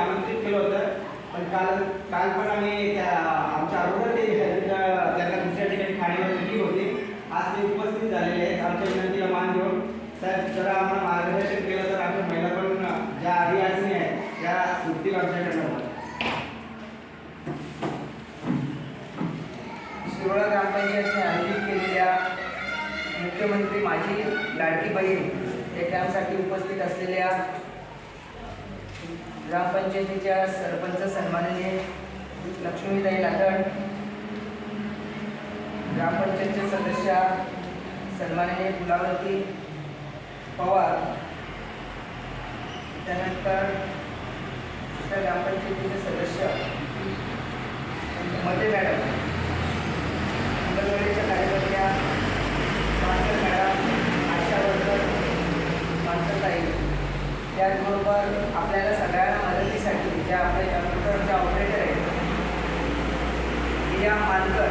आमंत्रित केलं होतं. पण काल काल पण आम्ही त्या आमच्या अगोदर ते त्यांना दुसऱ्या ठिकाणी खाण्यावर मीटिंग होती. आज ते उपस्थित झालेले आहेत. आमच्या विनंतीला मान देऊन. तर जरा आम्हाला मार्गदर्शन केलं तर आमच्या महिला पण ज्या अडीअडचणी आहेत त्या सुटतील आमच्याकडनं शिरोळा ग्रामपंचायतने आयोजित केलेल्या मुख्यमंत्री माझी लाडकी बहीण या कॅम्पसाठी उपस्थित असलेल्या ग्रामपंचायतीच्या सरपंच सन्माननीय लक्ष्मीताई लाटण ग्रामपंचायतचे सदस्य सन्माननीय गुलावती पवार त्यानंतर दुसऱ्या ग्रामपंचायतीचे सदस्य मते मॅडम अंगणवाडीच्या कार्यकर्त्या मास्टर मॅडम आशा वर्कर मास्टरताई त्याचबरोबर आपल्याला सगळ्यांना मदतीसाठी ज्या आपल्या कम्प्युटरच्या ऑपरेटर आहेत रिया मानकर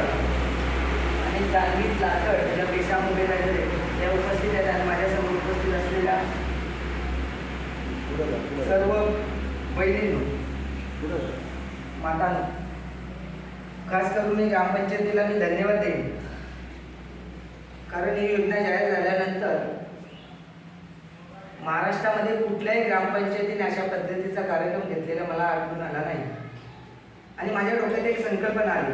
आणि जान्हवी लाकड ज्या पेशा मोबाईल आहेत त्या उपस्थित आहेत आणि माझ्यासमोर उपस्थित असलेल्या सर्व बहिणींनो मातांनो. खास करून मी ग्रामपंचायतीला मी धन्यवाद देईन. कारण ही योजना जाहीर झाल्यानंतर महाराष्ट्रामध्ये कुठल्याही ग्रामपंचायतीने अशा पद्धतीचा कार्यक्रम घेतलेला मला आढळून आला नाही. आणि माझ्या डोक्यात एक संकल्पना आली.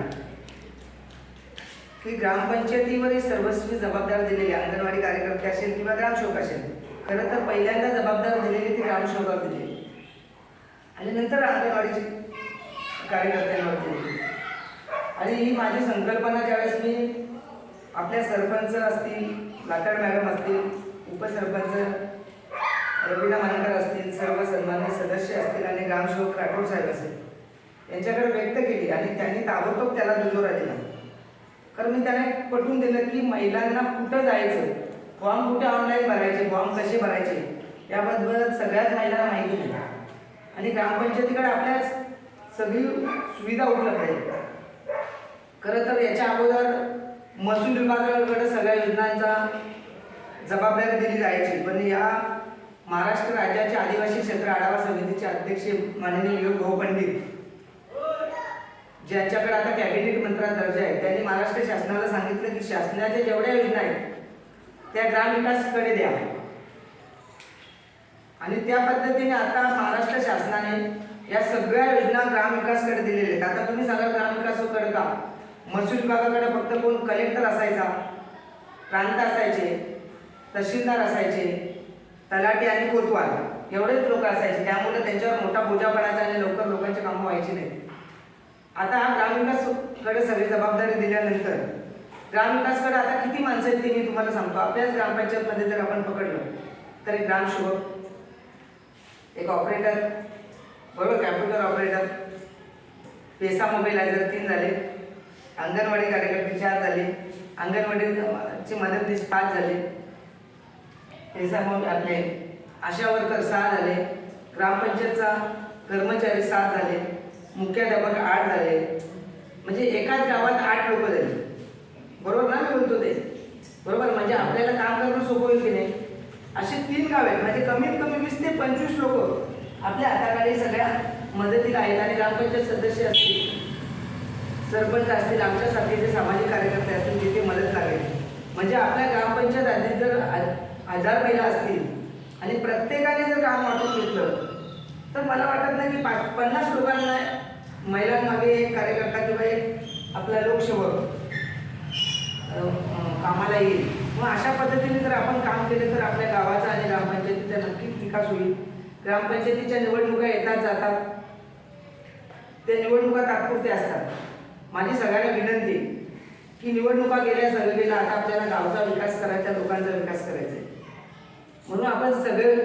की ग्रामपंचायतीवरही सर्वस्वी जबाबदार दिलेली अंगणवाडी कार्यकर्ते असेल किंवा ग्रामसेवक असेल खरं तर पहिल्यांदा जबाबदार दिलेली ती ग्रामसेवकावर दिली आणि नंतर अंगणवाडीची कार्यकर्त्यांवर आणि ही माझी संकल्पना ज्यावेळेस मी आपल्या सरपंच असतील लाकड मॅडम असतील उपसरपंच रवीना मानकर असतील सर्व सन्मान्य सदस्य असतील आणि रामशोक राठोड साहेब असेल यांच्याकडे व्यक्त केली आणि त्यांनी ताबडतोब त्याला दुजोरा दिला. कारण मी त्याने पटवून दिलं की महिलांना कुठं जायचं? फॉर्म कुठे ऑनलाईन भरायचे? फॉर्म कसे भरायचे? याबद्दल सगळ्याच महिलांना माहिती दिली. आणि ग्रामपंचायतीकडे आपल्या सगळी सुविधा उपलब्ध आहे खरं तर याच्या अगोदर महसूल विभागाकडे सगळ्या योजनांचा जबाबदारी दिली जायची. पण या महाराष्ट्र राज्याच्या आदिवासी क्षेत्र आढावा समितीचे अध्यक्ष माननीय योग भाऊ पंडित ज्यांच्याकडे आता कॅबिनेट मंत्र्यात दर्जा आहे त्यांनी महाराष्ट्र शासनाला सांगितलं की शासनाच्या जेवढ्या योजना आहेत त्या ग्रामविकासकडे द्या. आणि त्या पद्धतीने आता महाराष्ट्र शासनाने या सगळ्या योजना ग्रामविकासकडे दिलेल्या आहेत. आता तुम्ही सांगा ग्रामविकासाकडे का? महसूल विभागाकडे फक्त कोण कलेक्टर असायचा? प्रांत असायचे तहसीलदार असायचे तलाठी आणि कोतवाल. एवढेच लोक असायचे. त्यामुळे त्यांच्यावर मोठा बोजा पडायचा आणि लवकर लोकांची कामं व्हायची नाही आता हा ग्रामविकासकडे सगळी जबाबदारी दिल्यानंतर ग्रामविकासकडे आता किती माणसं आहेत ते मी तुम्हाला सांगतो. आपल्याच ग्रामपंचायतमध्ये जर आपण पकडलं तर एक ग्रामसेवक एक ऑपरेटर बरोबर कॅम्प्युटर ऑपरेटर पेसा मोबाईलायझर तीन झाले. अंगणवाडी कार्यकर्ते चार झाले. अंगणवाडीची मदतनीस पाच झाले. पेसा मोबाईल आपले आशा वर्कर सहा झाले. ग्रामपंचायतचा कर्मचारी सात झाले. मुख्याध्यापक आठ झाले. म्हणजे एकाच गावात आठ लोक झाले. बरोबर ना मी म्हणतो ते? बरोबर म्हणजे आपल्याला काम करणं सोपं होईल की नाही? असे तीन गाव आहेत. म्हणजे कमीत कमी वीस ते पंचवीस लोक. आपल्या हाताखाली सगळ्या मदतीला आहेत आणि ग्रामपंचायत सदस्य असतील सरपंच असतील आमच्यासाठी जे सामाजिक कार्यकर्ते असतील तिथे मदत लागेल. म्हणजे आपल्या ग्रामपंचायत आधी जर हजार महिला असतील आणि प्रत्येकाने जर काम वाटून घेतलं तर मला वाटत नाही की पाच पन्नास लोकांना महिलांमागे एक कार्यकर्ता किंवा एक आपला लोकसेवक कामाला येईल. मग अशा पद्धतीने जर आपण काम केलं तर आपल्या गावाचा आणि ग्रामपंचायतीचा नक्कीच विकास होईल. ग्रामपंचायतीच्या निवडणुका येतात जातात. त्या निवडणुका तात्पुरत्या असतात. माझी सगळ्यांना विनंती की निवडणुका गेल्या सगळीला आता आपल्याला गावचा विकास करायचा लोकांचा विकास करायचा आहे. म्हणून आपण सगळे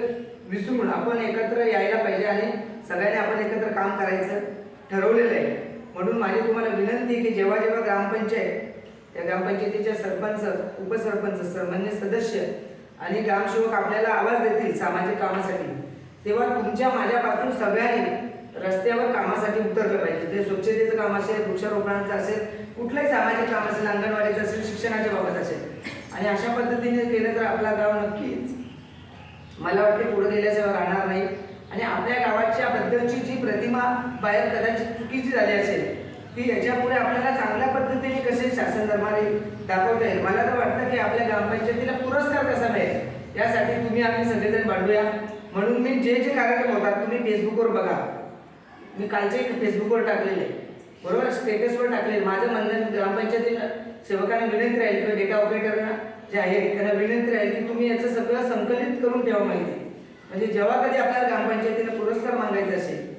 विसरून आपण एकत्र यायला पाहिजे आणि सगळ्यांनी आपण एकत्र काम करायचं ठरवलेलं आहे. म्हणून माझी तुम्हाला विनंती की जेव्हा जेव्हा ग्रामपंचायत त्या ग्रामपंचायतीच्या सरपंच उपसरपंच सामान्य सदस्य आणि ग्रामसेवक आपल्याला आवाज देतील सामाजिक कामासाठी तेव्हा तुमच्या माझ्यापासून सगळ्यांनी रस्त्यावर कामासाठी उतरलं पाहिजे. ते स्वच्छतेचं काम असेल वृक्षारोपणाचं असेल कुठलंही सामाजिक काम असेल अंगणवाडीचं असेल शिक्षणाच्या बाबत असेल. आणि अशा पद्धतीने केलं तर आपला गाव नक्कीच मला वाटते पुढे गेल्याशिवाय राहणार नाही. आणि आपल्या गावाच्या बद्दलची जी प्रतिमा बाहेर कदाचित चुकीची झाली असेल ती याच्यापुढे आपल्याला चांगल्या पद्धतीने कसे शासन धर्माने दाखवता येईल? मला तर वाटतं की आपल्या ग्रामपंचायतीला पुरस्कार कसा मिळेल? यासाठी तुम्ही आम्ही सगळेजण भांडूया म्हणून मी जे जे कार्यक्रम होतात तुम्ही फेसबुकवर बघा. मी कालचे फेसबुकवर टाकलेले. बरोबर? स्टेटसवर टाकले माझं म्हणणं ग्रामपंचायतीला सेवकांना विनंती राहील किंवा डेटा ऑपरेटरना जे आहेत त्यांना विनंती राहील की तुम्ही याचं सगळं संकलित करून ठेवा माहिती म्हणजे जेव्हा कधी आपल्याला ग्रामपंचायतीला पुरस्कार मागायचा असेल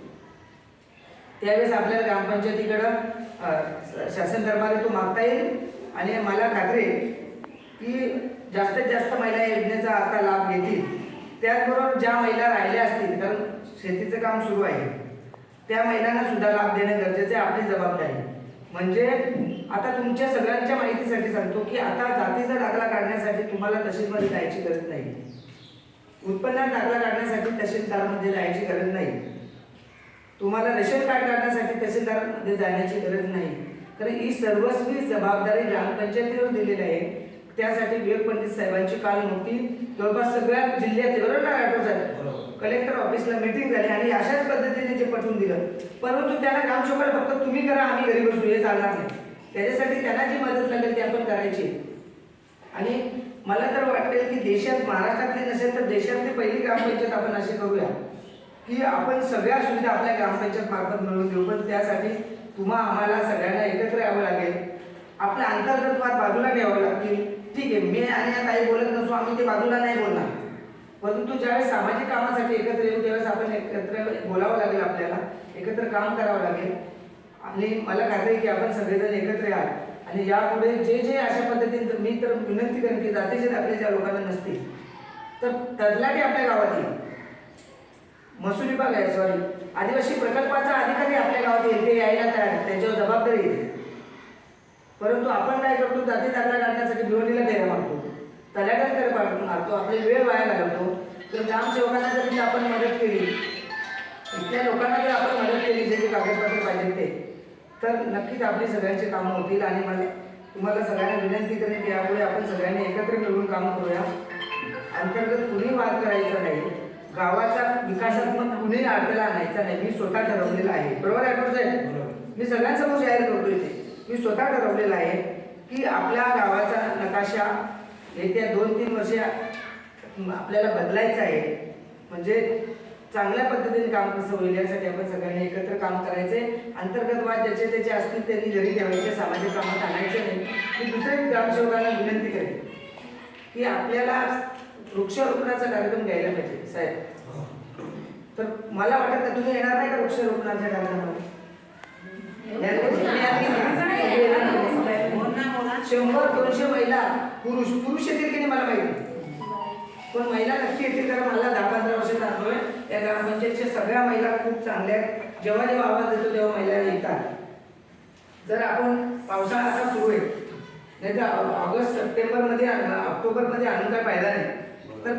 त्यावेळेस आपल्याला ग्रामपंचायतीकडं शासन दरबारी तो मागता येईल. आणि मला खात्री की जास्तीत जास्त महिला या योजनेचा आता लाभ घेतील. त्याचबरोबर ज्या महिला राहिल्या असतील कारण शेतीचं काम सुरू आहे त्या महिलांना सुद्धा लाभ देणं गरजेचं आहे आपली जबाबदारी. म्हणजे आता तुमच्या सगळ्यांच्या माहितीसाठी सांगतो की आता जातीचा दाखला काढण्यासाठी तुम्हाला तहसीलमध्ये जायची गरज नाही. उत्पन्नात दाखला काढण्यासाठी तहसीलदारमध्ये जायची गरज नाही. तुम्हाला रेशन कार्ड काढण्यासाठी तहसीलदारमध्ये जाण्याची गरज नाही. तर ही सर्वस्वी जबाबदारी ग्रामपंचायतीवर दिलेली आहे. त्यासाठी विवेक पंडित साहेबांची काल नव्हती जवळपास सगळ्या जिल्ह्यात बरोबर राठोड साहेब कलेक्टर ऑफिसला मीटिंग झाली आणि अशाच पद्धतीने ते पटवून दिलं. परंतु त्यांना काम शोकाला फक्त तुम्ही करा आम्ही घरी बसू हे चालणार नाही. त्याच्यासाठी त्यांना जी मदत लागेल ती आपण करायची. आणि मला तर वाटेल की देशात महाराष्ट्रातली नसेल तर देशातली पहिली ग्रामपंचायत आपण अशी करूया. की आपण सगळ्या सुविधा आपल्या ग्रामपंचायत मार्फत मिळवून देऊ. पण त्यासाठी तुम्हा आम्हाला सगळ्यांना एकत्र यावं लागेल. आपल्या अंतर्गत वाद बाजूला ठेवावे लागतील. ठीक आहे मी आणि या ताई बोलत नसू आम्ही ते बाजूला नाही बोलणार. परंतु ज्यावेळेस सामाजिक कामासाठी एकत्र येऊ त्यावेळेस आपण एकत्र बोलावं लागेल आपल्याला एकत्र काम करावं लागेल. आणि मला खात्री की आपण सगळेजण एकत्र याल आणि यापुढे जे जे अशा पद्धतीने मी तर विनंती करेन की जातीचे दाखले ज्या लोकांना नसतील तर तदलाटी आपल्या गावात येईल. महसूल विभाग आहे सॉरी आदिवासी प्रकल्पाचा अधिकारी आपल्या गावात येईल ते यायला तयार त्याच्यावर जबाबदारी येते परंतु आपण काय करतो जाती दाखला काढण्यासाठी भिवंडीला फेऱ्या मारतो. तलाट्यांकडे पाठवून मारतो. आपले वेळ वाया घालवतो. तर ग्रामसेवकांना जर आपण मदत केली इथल्या लोकांना जर आपण मदत केली जे कागदपत्र पाहिजे ते तर नक्कीच आपली सगळ्यांची कामं होतील. आणि मला तुम्हाला सगळ्यांना विनंती करेन की यापुढे आपण सगळ्यांनी एकत्र मिळून काम करूया. अंतर्गत कुणी वाद करायचा नाही. गावाचा विकासात्मक कुणी अडथळा आणायचा नाही. मी स्वतः ठरवलेला आहे. बरोबर आहे साहेब? मी सगळ्यांसमोर जाहीर करतो इथे. मी स्वतः ठरवलेलं आहे की आपल्या गावाचा नकाशा येत्या दोन तीन वर्षे आपल्याला बदलायचा आहे. म्हणजे चांगल्या पद्धतीने काम कसं होईल यासाठी आपण सगळ्यांनी एकत्र काम करायचे अंतर्गत वाद ज्याचे त्याचे असतील त्यांनी घरी ठेवायचे सामाजिक कामात आणायचे नाही. मी दुसऱ्या ग्रामसेवकांना विनंती करेन की आपल्याला वृक्षारोपणाचा कार्यक्रम घ्यायला पाहिजे साहेब. तर मला वाटत तुम्ही येणार नाही का वृक्षारोपणाच्या कार्यक्रमाला शंभर दोनशे महिला पुरुष पुरुष येतील की नाही मला माहिती? पण महिला नक्की येतील कारण मला दहा पंधरा वर्ष आहे. या ग्रामपंचायतच्या सगळ्या महिला खूप चांगल्या आहेत. जेव्हा जेव्हा आवाज देतो तेव्हा महिला येतात. जर आपण पावसाळा असा सुरू आहे नाही तर ऑगस्ट सप्टेंबरमध्ये ऑक्टोबरमध्ये आणून काय फायदा नाही. तर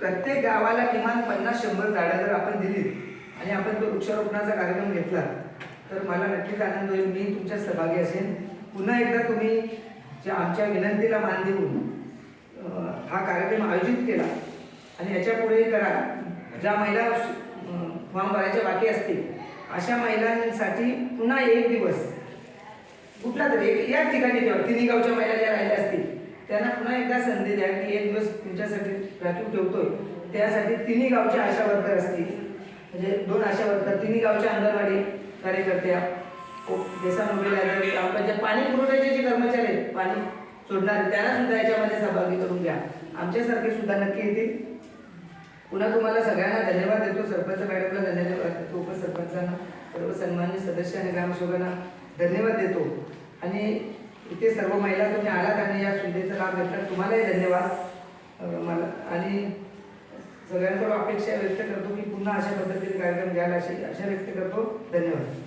प्रत्येक गावाला किमान पन्नास शंभर झाडं जर आपण दिली आणि आपण तो वृक्षारोपणाचा कार्यक्रम घेतला तर मला नक्कीच आनंद होईल. मी तुमच्या सहभागी असेन. पुन्हा एकदा तुम्ही आमच्या विनंतीला मान देऊन हा कार्यक्रम आयोजित केला आणि याच्यापुढे करा. ज्या महिला फॉर्म भरायच्या बाकी असतील अशा महिलांसाठी पुन्हा एक दिवस कुठला तरी एक याच ठिकाणी ठेवा तिन्ही गावच्या महिला ज्या राहिल्या असतील त्यांना पुन्हा एकदा संधी द्या की एक दिवस तुमच्यासाठी राखीव ठेवतोय. त्यासाठी तिन्ही गावच्या आशा वर्कर असतील म्हणजे दोन आशा वर्कर तिन्ही गावच्या अंगणवाडी कार्यकर्त्या जसा मोबाईल ग्रामपंचायत पाणी पुरवठ्याचे जे कर्मचारी आहेत पाणी सोडणारे त्यांना सुद्धा याच्यामध्ये सहभागी करून घ्या. आमच्यासारखे सुद्धा नक्की येतील. पुन्हा तुम्हाला सगळ्यांना धन्यवाद देतो. सरपंच मॅडमला धन्यवाद देतो. उपसरपंचांना सर्व सन्मान्य सदस्य आणि ग्रामसेवकांना धन्यवाद देतो. आणि इथे सर्व महिला तुम्ही आलात आणि या सुविधेचा लाभ घेतला तुम्हालाही धन्यवाद. मला आणि सगळ्यांकडून अपेक्षा व्यक्त करतो की पुन्हा अशा पद्धतीने कार्यक्रम घ्यायला अशी आशा व्यक्त करतो. धन्यवाद.